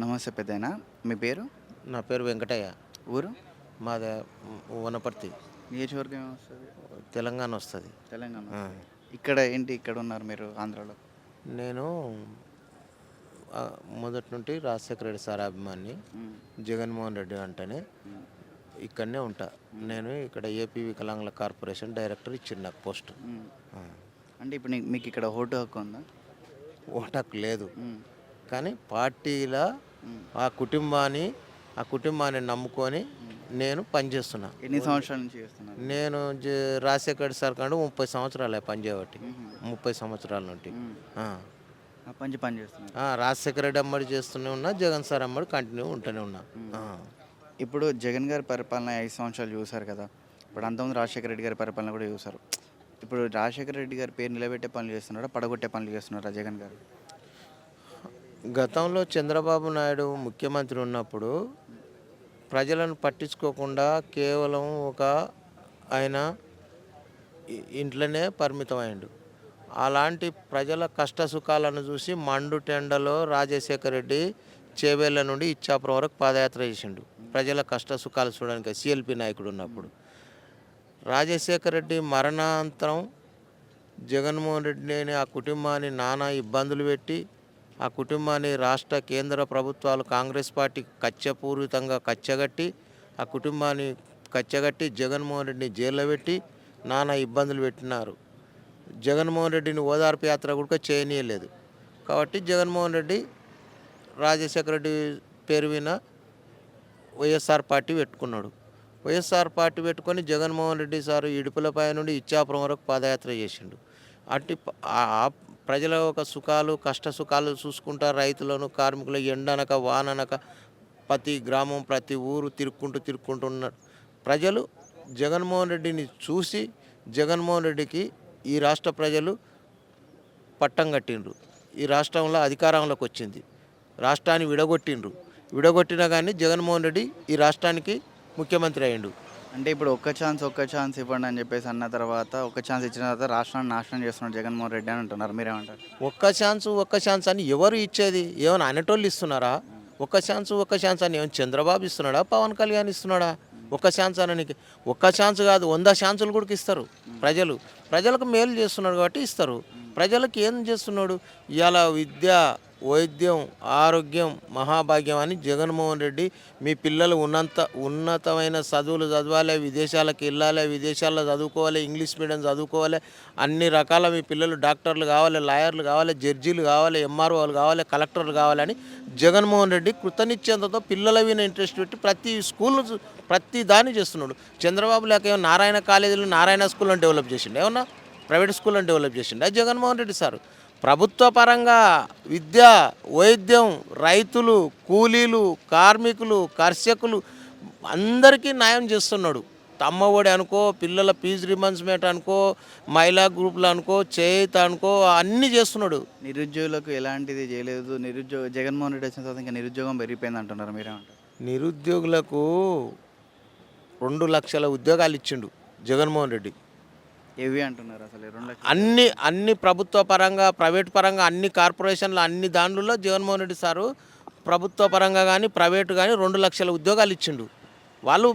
నమస్తే పెద్దయినా. మీ పేరు? నా పేరు వెంకటయ్య. ఊరు? మాది వనపర్తి. నియోజకవర్గం ఏమి వస్తుంది తెలంగాణ వస్తుంది. తెలంగాణ ఇక్కడ ఏంటి ఇక్కడ ఉన్నారు మీరు ఆంధ్రాలో? నేను ఆ, మొదటి నుండి రాజశేఖర రెడ్డి సార్ అభిమాని. జగన్మోహన్ రెడ్డి అంటేనే. ఇక్కడనే ఉంటా. నేను ఇక్కడ ఏపీ వికలాంగుల కార్పొరేషన్ డైరెక్టర్ ఇచ్చిండు నాకు పోస్ట్. అంటే ఇప్పుడు మీకు ఇక్కడ ఓటు హక్కు ఉందా? ఓటకు లేదు. కానీ పార్టీల. ఆ కుటుంబాన్ని ఆ కుటుంబాన్ని నమ్ముకొని నేను పనిచేస్తున్నా. ఎన్ని సంవత్సరాల నుంచి నేను జ- రాజశేఖర రెడ్డి సార్ కంటే ముప్పై సంవత్సరాలే పనిచేయబట్టి. ముప్పై సంవత్సరాల నుండి. పని ఆ, రాజశేఖర రెడ్డి అమ్మడి చేస్తూనే ఉన్నా జగన్ సార్ అమ్మడి కంటిన్యూ ఉంటూనే ఉన్నా. ఇప్పుడు జగన్ గారి పరిపాలన ఐదు సంవత్సరాలు చూసారు కదా ఇప్పుడు అంతకుముందు రాజశేఖర రెడ్డి గారి పరిపాలన కూడా చూసారు ఇప్పుడు రాజశేఖర రెడ్డి గారి పేరు నిలబెట్టే పనులు చేస్తున్నారా పడగొట్టే పనులు చేస్తున్నారా జగన్ గారు? గతంలో చంద్రబాబు నాయుడు ముఖ్యమంత్రి ఉన్నప్పుడు ప్రజలను పట్టించుకోకుండా కేవలం ఒక ఆయన ఇంట్లోనే పరిమితమైండు. అలాంటి ప్రజల కష్ట సుఖాలను చూసి మండు టెండలో రాజశేఖర రెడ్డి చేవేళ్ళ నుండి ఇచ్చాపురం వరకు పాదయాత్ర చేసిండు. ప్రజల కష్ట సుఖాలు చూడడానికి సిఎల్పి నాయకుడు ఉన్నప్పుడు. రాజశేఖర రెడ్డి మరణాంతరం జగన్మోహన్ రెడ్డిని ఆ కుటుంబాన్ని నానా ఇబ్బందులు పెట్టి ఆ కుటుంబాన్ని రాష్ట్ర కేంద్ర ప్రభుత్వాలు కాంగ్రెస్ పార్టీ కచ్చపూరితంగా కచ్చగట్టి ఆ కుటుంబాన్ని కచ్చగట్టి జగన్మోహన్ రెడ్డిని జైల్లో పెట్టి నానా ఇబ్బందులు పెట్టినారు. జగన్మోహన్ రెడ్డిని ఓదార్పు యాత్ర కూడా చేయనీయలేదు. కాబట్టి జగన్మోహన్ రెడ్డి రాజశేఖర రెడ్డి పేరు విన వైఎస్ఆర్ పార్టీ పెట్టుకున్నాడు. వైఎస్ఆర్ పార్టీ పెట్టుకొని జగన్మోహన్ రెడ్డి సారు ఇడుపులపై నుండి ఇచ్చాపురం వరకు పాదయాత్ర చేసిండు. అట్టి ఆ ప్రజల యొక్క సుఖాలు కష్ట సుఖాలు చూసుకుంటా రైతులను కార్మికులు ఎండనక వాననక ప్రతి గ్రామం ప్రతి ఊరు తిరుక్కుంటూ తిరుక్కుంటూ ఉన్నారు. ప్రజలు జగన్మోహన్ రెడ్డిని చూసి జగన్మోహన్ రెడ్డికి ఈ రాష్ట్ర ప్రజలు పట్టం కట్టిండ్రు. ఈ రాష్ట్రంలో అధికారంలోకి వచ్చింది. రాష్ట్రాన్ని విడగొట్టిండ్రు. విడగొట్టినా కానీ జగన్మోహన్ రెడ్డి ఈ రాష్ట్రానికి ముఖ్యమంత్రి అయ్యిండు. అంటే ఇప్పుడు ఒక్క ఛాన్స్ ఒక్క ఛాన్స్ ఇవ్వండి అని చెప్పేసి అన్న తర్వాత ఒక్క ఛాన్స్ ఇచ్చిన తర్వాత రాష్ట్రాన్ని నాశనం చేస్తున్నాడు జగన్మోహన్ రెడ్డి అని అంటున్నారు. మీరేమంటారు? ఒక్క ఛాన్స్ ఒక్క ఛాన్స్ అని ఎవరు ఇచ్చేది? ఏమైనా అనేటోళ్ళు ఇస్తున్నారా? ఒక్క ఛాన్స్ ఒక్క ఛాన్స్ అని ఏమైనా చంద్రబాబు ఇస్తున్నాడా? పవన్ కళ్యాణ్ ఇస్తున్నాడా? ఒక్క ఛాన్స్ అననికి ఒక్క ఛాన్స్ కాదు వంద ఛాన్సులు కూడా ఇస్తారు ప్రజలు. ప్రజలకు మేలు చేస్తున్నాడు కాబట్టి ఇస్తారు. ప్రజలకు ఏం చేస్తున్నాడు? ఇవాళ విద్య వైద్యం ఆరోగ్యం మహాభాగ్యం అని జగన్మోహన్ రెడ్డి మీ పిల్లలు ఉన్నంత ఉన్నతమైన చదువులు చదవాలి విదేశాలకు వెళ్ళాలి విదేశాల్లో చదువుకోవాలి ఇంగ్లీష్ మీడియం చదువుకోవాలి అన్ని రకాల మీ పిల్లలు డాక్టర్లు కావాలి లాయర్లు కావాలి జడ్జీలు కావాలి ఎంఆర్ఓలు కావాలి కలెక్టర్లు కావాలని జగన్మోహన్ రెడ్డి కృతనిశ్చయంతో పిల్లల మీద ఇంట్రెస్ట్ పెట్టి ప్రతి స్కూల్ ప్రతి దాన్ని చేస్తున్నాడు. చంద్రబాబు లేక ఏమో నారాయణ కాలేజీలు నారాయణ స్కూళ్ళని డెవలప్ చేసిండు? ఏమన్నా ప్రైవేట్ స్కూళ్ళని డెవలప్ చేసిండు? అది జగన్మోహన్ రెడ్డి సార్. ప్రభుత్వ పరంగా విద్య వైద్యం రైతులు కూలీలు కార్మికులు కర్షకులు అందరికీ న్యాయం చేస్తున్నాడు. అమ్మఒడి అనుకో పిల్లల ఫీజు రిమన్స్మెంట్ అనుకో మహిళా గ్రూపులు అనుకో చేయిత అనుకో అన్నీ చేస్తున్నాడు. నిరుద్యోగులకు ఎలాంటిది చేయలేదు. నిరుద్యోగ జగన్మోహన్ రెడ్డి వచ్చిన తర్వాత ఇంకా నిరుద్యోగం పెరిగిపోయింది అంటున్నారు మీరేమంటారు? నిరుద్యోగులకు రెండు లక్షల ఉద్యోగాలు ఇచ్చిండు జగన్మోహన్ రెడ్డి. ఏవి అంటున్నారు అసలు రెండు లక్షలు. అన్ని అన్ని ప్రభుత్వ పరంగా ప్రైవేట్ పరంగా అన్ని కార్పొరేషన్లు అన్ని దాంట్లో జగన్మోహన్ రెడ్డి సారు ప్రభుత్వ పరంగా కానీ ప్రైవేట్ కానీ రెండు లక్షల ఉద్యోగాలు ఇచ్చిండు. వాళ్ళు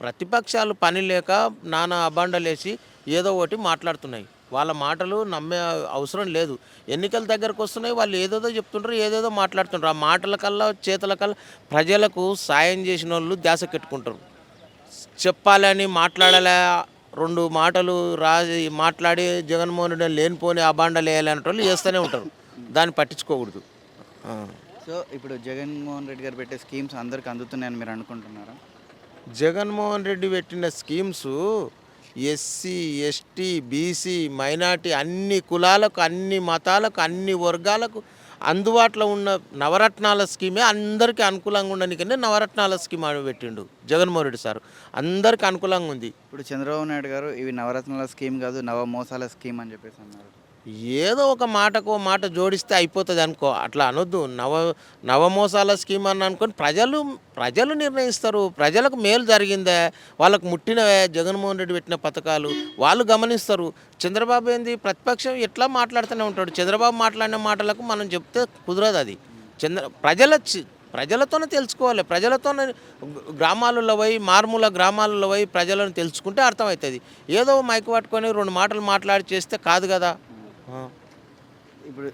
ప్రతిపక్షాలు పని లేక నానా అబాండలేసి ఏదో ఒకటి మాట్లాడుతున్నాయి. వాళ్ళ మాటలు నమ్మే అవసరం లేదు. ఎన్నికల దగ్గరకు వస్తున్నాయి వాళ్ళు ఏదేదో చెప్తుంటారు ఏదేదో మాట్లాడుతుంటారు ఆ మాటల కల్లా చేతుల కల్లా ప్రజలకు సాయం చేసిన వాళ్ళు ధ్యాస పెట్టుకుంటారు చెప్పాలని మాట్లాడాలా రెండు మాటలు రాజి మాట్లాడి జగన్మోహన్ రెడ్డి లేనిపోని అబాండాలు వేయాలనే వాళ్ళు చేస్తూనే ఉంటారు. దాన్ని పట్టించుకోకూడదు. సో ఇప్పుడు జగన్మోహన్ రెడ్డి గారు పెట్టే స్కీమ్స్ అందరికి అందుతున్నాయని మీరు అనుకుంటున్నారా? జగన్మోహన్ రెడ్డి పెట్టిన schemes SC ST BC minority అన్ని కులాలకు అన్ని మతాలకు అన్ని వర్గాలకు అందుబాటులో ఉన్న నవరత్నాల స్కీమే అందరికీ అనుకూలంగా ఉండడానికనే నవరత్నాల స్కీమ్ పెట్టిండు జగన్మోహన్ రెడ్డి సార్. అందరికీ అనుకూలంగా ఉంది. ఇప్పుడు చంద్రబాబు నాయుడు గారు ఇవి నవరత్నాల స్కీమ్ కాదు నవ మోసాల స్కీమ్ అని చెప్పేసి అన్నారు. ఏదో ఒక మాటకు మాట జోడిస్తే అయిపోతుంది అనుకో అట్లా అనొద్దు. నవ నవమోసాల స్కీమ్ అని అనుకొని ప్రజలు ప్రజలు నిర్ణయిస్తారు. ప్రజలకు మేలు జరిగిందే వాళ్ళకు ముట్టినవే జగన్మోహన్ రెడ్డి పెట్టిన పథకాలు వాళ్ళు గమనిస్తారు. చంద్రబాబు ఏంది? ప్రతిపక్షం ఎట్లా మాట్లాడుతూనే ఉంటాడు. చంద్రబాబు మాట్లాడిన మాటలకు మనం చెప్తే కుదరదు అది. చంద్ర ప్రజల చి- ప్రజలతోనే తెలుసుకోవాలి. ప్రజలతోనే గ్రామాలలో పోయి మారుమూల గ్రామాలలో పోయి ప్రజలను తెలుసుకుంటే అర్థమవుతుంది. ఏదో మైక్ పట్టుకొని రెండు మాటలు మాట్లాడి చేస్తే కాదు కదా. ఇప్పుడు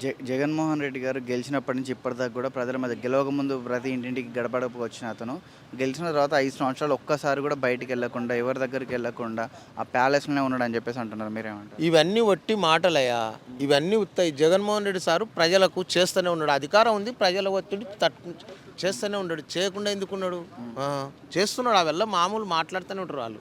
జ జగన్మోహన్ రెడ్డి గారు గెలిచినప్పటి నుంచి ఇప్పటిదాకా కూడా ప్రజల మధ్య గెలవక ముందు ప్రతి ఇంటింటికి గడపడపు వచ్చిన అతను. గెలిచిన తర్వాత ఐదు సంవత్సరాలు ఒక్కసారి కూడా బయటికి వెళ్ళకుండా ఎవరి దగ్గరికి వెళ్ళకుండా ఆ ప్యాలెస్లోనే ఉన్నాడు అని చెప్పేసి అంటున్నారు. మీరేమంటారు? ఇవన్నీ వట్టి మాటలయ్యా. ఇవన్నీ ఉత్తాయి జగన్మోహన్ రెడ్డి సారు ప్రజలకు చేస్తూనే ఉన్నాడు. అధికారం ఉంది ప్రజల ఒత్తిడి తట్టు చేస్తూనే ఉన్నాడు. చేయకుండా ఎందుకున్నాడు ఆ, చేస్తున్నాడు. అవెల్ల మామూలు మాట్లాడుతూనే ఉంటారు వాళ్ళు.